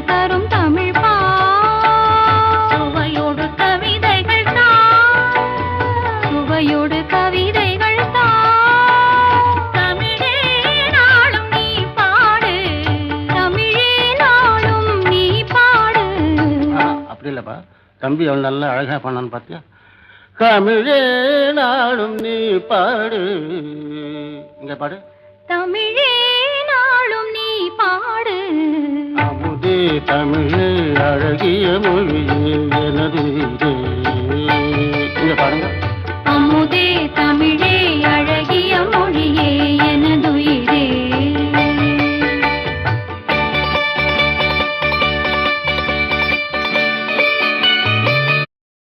தரும் தமிழ் சுவையோடு கவிதைகள் சுவையோடு கவிதைகள் தமிழே நாளும் நீ பாடு. தமிழே நாளும் நீ பாடு. அப்படி இல்லப்பா. தம்பி அவன் நல்லா அழகா பண்ணான்னு பார்த்தியா தமிழே நாளும் நீ பாடு. இங்க பாடு. தமிழே தமிழே அழகிய மொழியே எனது உயிரே